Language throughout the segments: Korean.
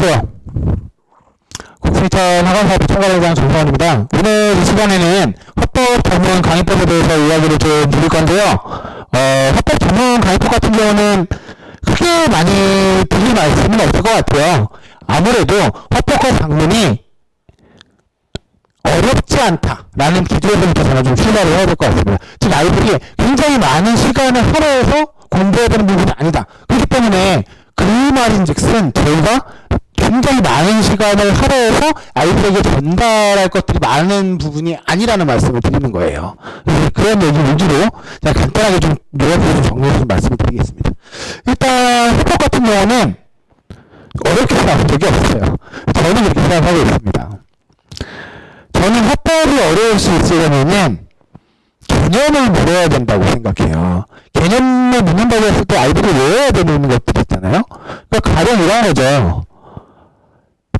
안녕하세요. 국세청 학원사업 총괄회장 정성원입니다. 오늘 이 시간에는 헌법 전문 강의법에 대해서 이야기를 좀 드릴 건데요. 어, 헌법 전문 강의법 같은 경우는 크게 많이 들릴 말씀은 없을 것 같아요. 아무래도 헌법과 장문이 어렵지 않다라는 기조에서부터 저는 좀 출발을 해야 될 것 같습니다. 즉 아이들이 굉장히 많은 시간을 할애해서 공부해야 되는 부분이 아니다. 그렇기 때문에 그 말인즉슨 저희가 굉장히 많은 시간을 할애해서 아이들에게 전달할 것들이 많은 부분이 아니라는 말씀을 드리는 거예요. 네, 그런 얘기 위주로 제가 간단하게 좀 요약해서 좀 정리해서 좀 말씀을 드리겠습니다. 일단 헌법 같은 경우는 어렵게 나온 적이 없어요. 저는 그렇게 생각하고 있습니다. 저는 헌법이 어려울 수 있으려면은 개념을 물어야 된다고 생각해요. 개념을 묻는다고 했을 때 아이들이 외워야 되는 것들 있잖아요. 그러니까 가령 이런 거죠.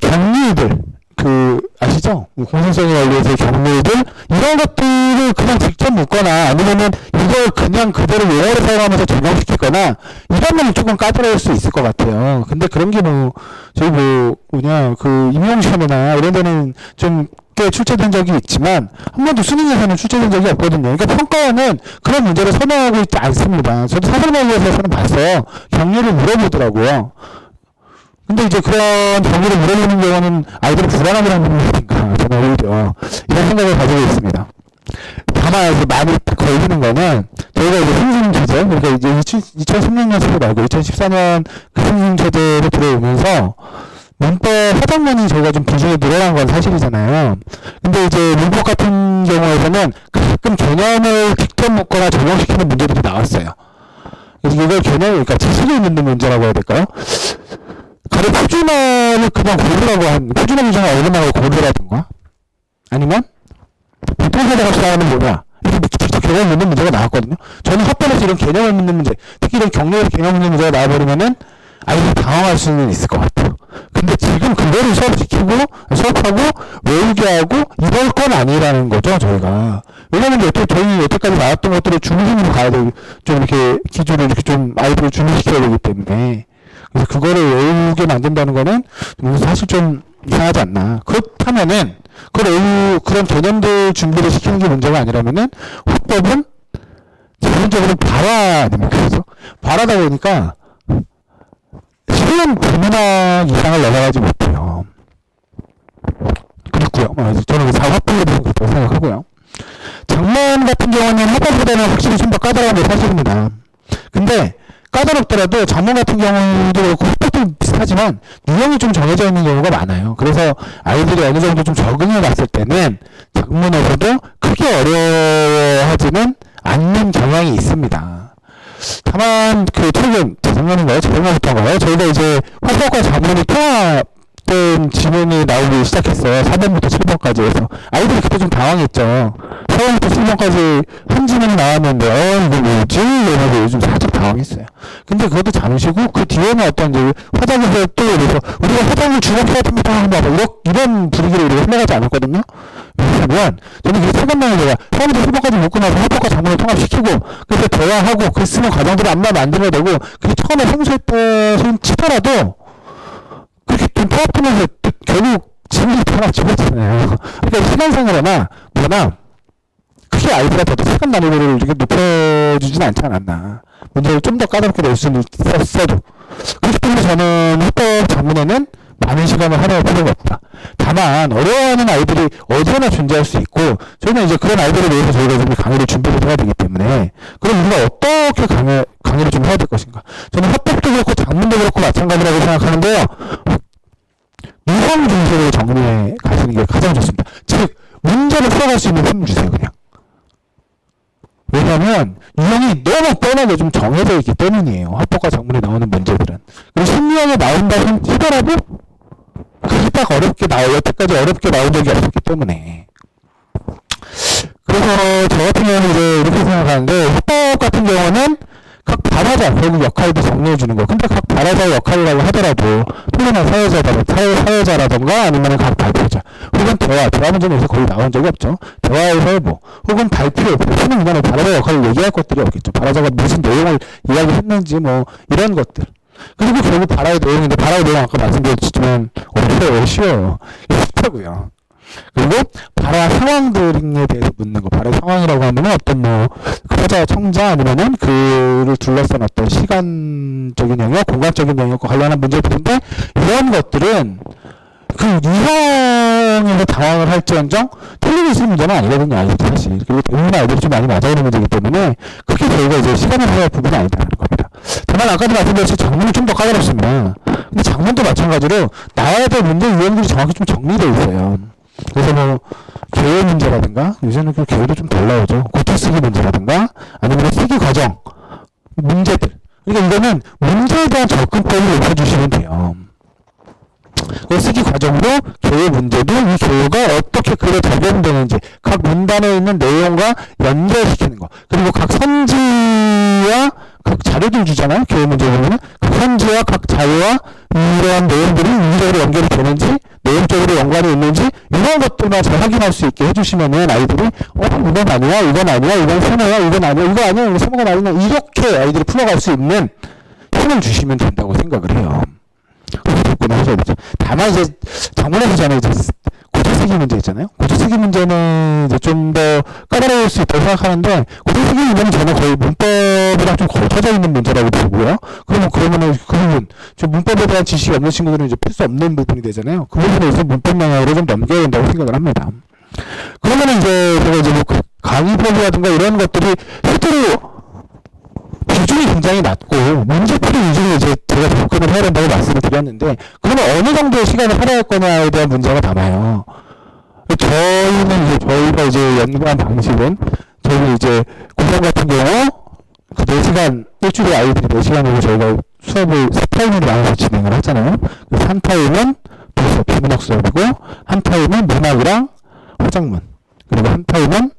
경리들, 그, 아시죠? 공생성에 관련해서 경리들, 이런 것들을 그냥 직접 묻거나 아니면은 이걸 그냥 그대로 영어로 사용하면서 적용시키거나 이러면 조금 까다로울 수 있을 것 같아요. 근데 그런 게 뭐, 저희 뭐, 뭐냐, 그, 임용시험이나 이런 데는 좀 꽤 출제된 적이 있지만, 한 번도 수능에서는 출제된 적이 없거든요. 그러니까 평가원은 그런 문제를 선호하고 있지 않습니다. 저도 사설마을에서는 봤어요. 경리를 물어보더라고요. 근데 이제 그런 경기를 물어보는 경우는 아이들을 불안하게 하는 거니까 저는 오히려 이런 생각을 가지고 있습니다. 다만 이제 많이 딱 걸리는 거는 저희가 이제 승승제재 그러니까 이제 2016년생도 말고 2014년 그 승승제재로 들어오면서 문법 해당문이 저희가 좀 비중이 늘어난 건 사실이잖아요. 근데 이제 문법 같은 경우에서는 가끔 개념을 직접 묻거나 적용시키는 문제들이 나왔어요. 그래서 이걸 개념, 그러니까 지식을 묻는 문제라고 해야 될까요? 가령 표준어를 그냥 고르라고 한, 표준어 문제가 어긋나고 고르라든가? 아니면, 보통사대 값이라는 뭐냐? 이렇게 직접 개념을 묻는 문제가 나왔거든요. 저는 합법에서 이런 개념을 묻는 문제, 특히 이런 경로에서 개념 묻는 문제가 나와버리면은, 아이들이 당황할 수는 있을 것 같아요. 근데 지금 그거를 수업시키고, 수업하고, 외우게 하고, 이럴 건 아니라는 거죠, 저희가. 왜냐면 여태, 저희 여태까지 나왔던 것들을 중심으로 가야 되고, 좀 이렇게 기준을 이렇게 좀 아이들을 준비시켜야 되기 때문에. 그래서 그거를 외우게 만든다는 거는 사실 좀 이상하지 않나. 그렇다면은, 그걸 외우, 그런 개념들 준비를 시키는 게 문제가 아니라면은, 헌법은 기본적으로 발화 아닙니까? 그래서 발화다 보니까, 쉬운 불문학 이상을 넘어가지 못해요. 그렇고요. 뭐, 저는 사과법에 대해서 그렇다고 생각하고요. 장문 같은 경우는 헌법보다는 확실히 좀 더 까다로운 게 사실입니다. 근데 까다롭더라도 장문 같은 경우도 그렇고 헌법도 비슷하지만 유형이 좀 정해져 있는 경우가 많아요. 그래서 아이들이 어느 정도 좀 적응해 갔을 때는 장문에서도 크게 어려워하지는 않는 경향이 있습니다. 다만 그 최근 재작년인가요? 재작년부터인가요? 저희가 이제 화법과 장문이 통합 된 지문이 나오기 시작했어요. 4번부터 7번까지 해서 아이들이 그때 좀 당황했죠. 4번부터 7번까지 한 지문이 나왔는데 어 이거 뭐지? 이러면서 요즘 살짝 당황했어요. 근데 그것도 잠시고 그 뒤에는 어떤 이제 화장에서 또 그래서 우리가 화장을 주목해야 됩니다. 막 이런 분위기로 우리가 흘러가지 않았거든요. 왜냐면 저는 이게 세번만에 제가 처음부터 7번까지 묶고 나서 합법과 장문을 통합시키고 그래서 대화하고 글 쓰는 과정들을 안마 만들어내고 그게 처음에 생소했던 손 치더라도 좀 통합하면서 결국 지문이 하나 집었잖아요. 그러니까 시간상으로나 뭐나 크게 아이들한테도 시간 난이도를 이렇게 높여주진 않지 않았나. 문제를 좀 더 까다롭게 낼 수는 있었어도. 그렇기 때문에 저는 헌법 장문에는 많은 시간을 할애할 필요가 없다. 다만 어려워하는 아이들이 어디에나 존재할 수 있고 저희는 이제 그런 아이들을 위해서 저희가 좀 강의를 준비를 해야 되기 때문에 그럼 우리가 어떻게 강의, 강의를 좀 해야 될 것인가 저는 헌법도 그렇고 장문도 그렇고 마찬가지라고 생각하는데요 유형 중심으로 정리해 가시는 게 가장 좋습니다. 즉 문제를 풀어갈 수 있는 힘을 주세요 그냥. 왜냐면 유형이 너무 뻔하게 좀 정해져 있기 때문이에요. 합법과 장문에 나오는 문제들은. 그리고 심리학에 나온다 하더라도 그게 딱 어렵게 나와 여태까지 어렵게 나온 적이 없었기 때문에. 그래서 저 같은 경우는 이제 이렇게 생각하는데 헌법 같은 경우는 각 발화자 결국 역할도 정리해 주는 거 근데 각 발화자의 역할이라고 하더라도 토론한 사회자라든가 사회, 사회자라든가 아니면 각 발표자. 혹은 대화 대화 문제는 요새 거의 나온 적이 없죠. 대화에서 뭐 혹은 발표 수능 이만의 발화자 역할을 얘기할 것들이 없겠죠. 발화자가 무슨 내용을 이야기했는지 뭐 이런 것들. 그리고 결국 발화의 내용인데 발화의 내용 아까 말씀드렸지만 어려워요 쉬워요. 쉽다고요 그리고 발화 상황들에 대해서 묻는 거. 발화 상황이라고 하면은 어떤 뭐 화자 청자 아니면은 그를 둘러싼 어떤 시간적인 영역 공간적인 영역과 관련한 문제들인데 이런 것들은 그 유형에서 당황을 할지언정 틀리고 있을 문제는 아니거든요 아이들 사실. 그리고 대부분 아이들이 좀 많이 맞아오는 문제이기 때문에 그게 저희가 이제 시간을 해야 부분이 아니다라는 겁니다. 다만 아까도 말씀드렸듯이 장문은 좀 더 까다롭습니다. 근데 장문도 마찬가지로 나와야 될 문제 유형들이 정확히 좀 정리되어 있어요 그래서 뭐 개요 문제라든가 요새는 그 개요도 좀 덜 나오죠. 고토 쓰기 문제라든가 아니면 쓰기 과정 문제들. 그러니까 이거는 문제에 대한 접근법을 익혀주시면 돼요. 그 쓰기 과정도 교육 문제도 이 교육가 어떻게 글에 적용되는지 각 문단에 있는 내용과 내용적으로 연관이 있는지 이런 것들만 잘 확인할 수 있게 해주시면은 아이들이 어 이건 아니야 이건 아니야 이건 세모야 이건 아니야 이거 아니야 이거 세모가 아니야 이렇게 아이들이 풀어갈 수 있는 힘을 주시면 된다고 생각을 해요. 접근을 하셔야. 다만 이제 장문에서 전에 이제 고쳐 쓰기 문제 있잖아요. 고쳐 쓰기 문제는 이제 좀 더 까다로울 수 있다고 생각하는데 고쳐 쓰기 문제는 저는 거의 문법이랑 좀 걸쳐져 있는 문제라고 보고요. 그러면 그러면은 그 부분 좀 문법에 대한 지식이 없는 친구들은 이제 풀수 없는 부분이 되잖아요. 그 부분에 있어서 문법 영역으로 좀 넘겨야 된다고 생각을 합니다. 그러면은 이제 제가 이제 뭐그 강의법이라든가 이런 것들이 실제로 비중이 굉장히 낮고 문제풀이 위주로 이제 제가 접근을 해야 된다고 말씀을 드렸는데 그러면 어느 정도의 시간을 할애할 거냐에 대한 문제가 남아요. 저희는 이제 저희가 이제 연구한 방식은 저희 이제 고3 같은 경우 그 4시간 일주일에 아이들이 4시간으로 저희가 수업을 세 타임으로 나눠서 진행을 하잖아요. 그래서 한 타임은 도서 비문학 수업이고 한 타임은 문학이랑 화작문 그리고 한 타임은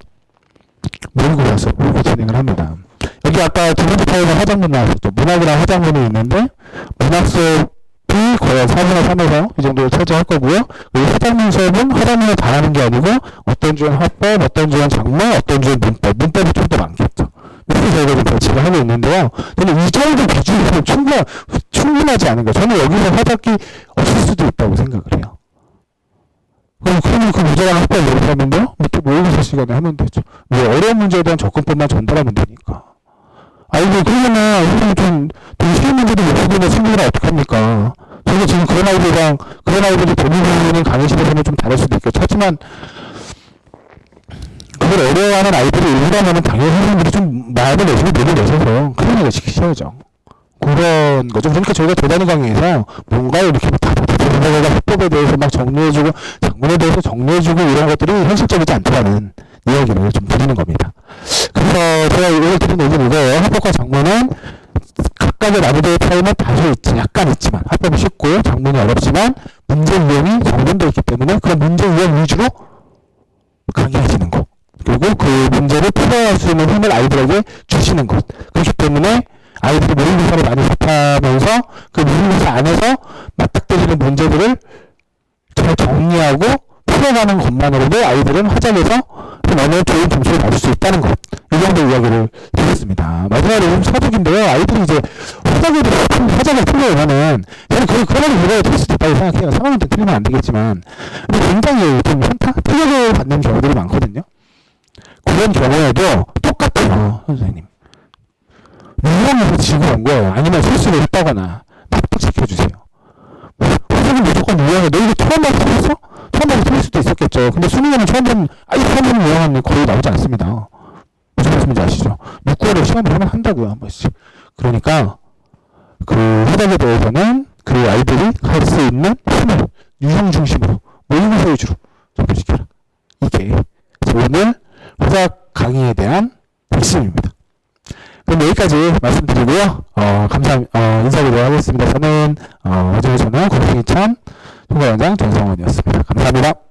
모의고사 수업 이렇게 진행을 합니다. 여기 아까 두 번째 타임은 화장문 나왔었죠. 문학이랑 화장문이 있는데 문학 수업 이 거의 한 4분의 3에서 이 정도를 차지할 거고요. 그리고 화장문 수업은 화장문을 잘하는 게 아니고 어떤 주는 화법, 어떤 주는 장문, 어떤 주는 문법, 문법이 좀 더 많겠죠. 이렇게 저희가 좀 배치를 하고 있는데요. 저는 이 정도 기준이면 충분, 충분하지 않은 거예요. 저는 여기서 화작이 없을 수도 있다고 생각을 해요. 그럼 그러면 그 학교에 모르겠는데요? 밑에 모의고사 시간에 하면 되죠. 왜 어려운 문제에 대한 접근법만 전달하면 되니까. 아이고 그러면은 선생님 좀 되게 쉬운 문제도 못 풀리는 친구들은 어떡합니까? 저도 지금 그런 아이들이랑 그런 아이들이 대부분은 강의실에서는 좀 다를 수도 있겠죠. 하지만 그걸 어려워하는 아이들이 일부라면은 당연히 선생님들이 좀 마음을 내시고 몸을 내셔서 큰 일을 시키셔야죠. 그런 거죠. 그러니까 저희가 대단히 강의에서 뭔가 이렇게 다다다다다다 해법에 대해서 막 정리해주고 장문에 대해서 정리해주고 이런 것들이 현실적이지 않다는 이야기를 좀 드리는 겁니다. 그래서 제가 이걸 드리는 얘기는 이거예요. 합법과 장문은 각각의 나누대의 차이는 다소 있지, 약간 있지만 합법이 쉽고 장문이 어렵지만 문제 유형이 정돈되어 있기 때문에 그런 문제 유형 위주로 강의하시는 것. 그리고 그 문제를 풀어갈 수 있는 힘을 아이들에게 주시는 것. 그렇기 때문에 아이들이 모의고사를 많이 접하면서 그 모의고사 안에서 맞닥뜨리는 문제들을 잘 정리하고 풀어가는 것만으로도 아이들은 화작에서 좀 어느 좋은 점수를 받을 수 있다는 것. 이 정도 이야기를 드렸습니다. 마지막으로 좀 서적인데요. 아이들이 이제 화작에 대해서 풀- 화작을 풀려면은 저는 그, 그거는 이거에 틀릴 수도 있다고 생각해요. 상황한테 틀리면 안 되겠지만. 근데 굉장히 좀 현타? 틀려을 받는 경우들이 많거든요. 그런 경우에도 똑같아요, 선생님. 유형에서 지고 온 거예요. 아니면 실수를 했다거나 납득시켜주세요. 선생님 무조건 유형에 너 이거 처음 틀렸어? 처음 봐서 틀릴 수도 있었겠죠. 근데 수능에는 처음 본, 아예 처음 보는 유형은 거의 나오지 않습니다. 무슨 말씀인지 아시죠? 6개월에 시험을 하면 한다고요, 한 번씩. 그러니까 그 해답에 대해서는 그 아이들이 할수 있는 힘을 유형 중심으로 모의고사 위주로 접근시켜라. 이게 오늘 화작 강의에 대한 핵심입니다. 그럼 여기까지 말씀드리고요. 어, 감사, 어, 인사드리도록 하겠습니다. 저는, 어, 어제 저는 고생이 참 총괄원장 정성원이었습니다. 감사합니다.